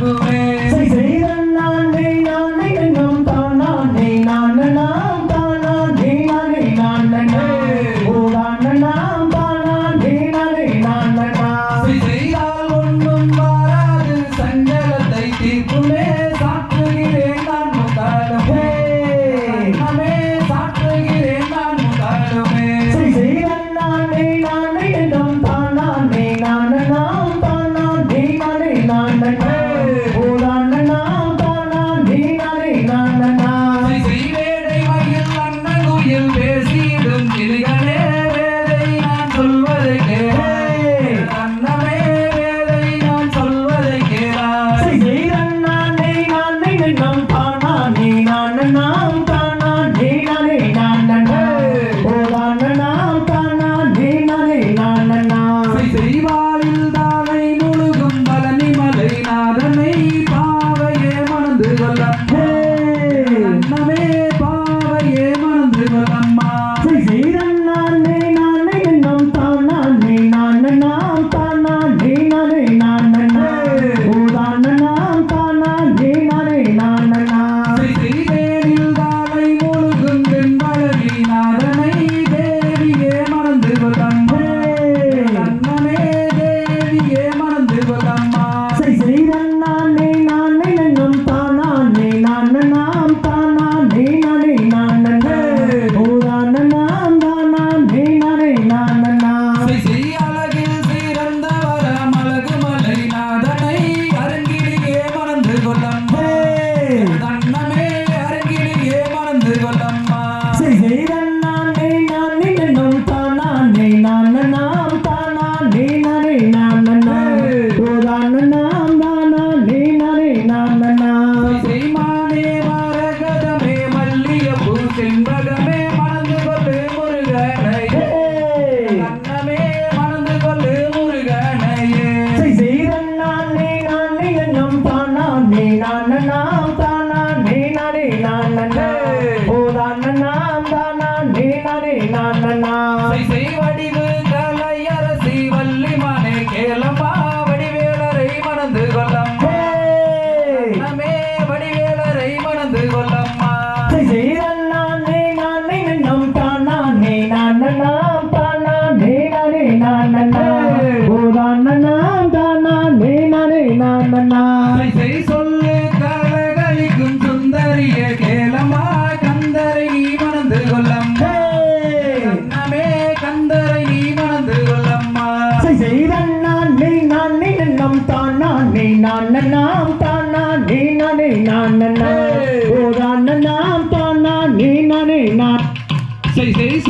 away. Ahora me கண்ணண்ணா செய் சொல்லு கலகலிக்கும் சுந்தரிய கேளமா கந்தரை நீ மணந்து கொள்ளம்மா. கண்ணமே கந்தரை நீ மணந்து கொள்ளம்மா. செய்தண்ணான் நீ நான் நீ நம் தான் நான் நீ நான் நாம் தான் நான் நீ நானே நான் நன்னா ஓ நான் நாம் தான் நான் நீ நானே நான் செய் செய்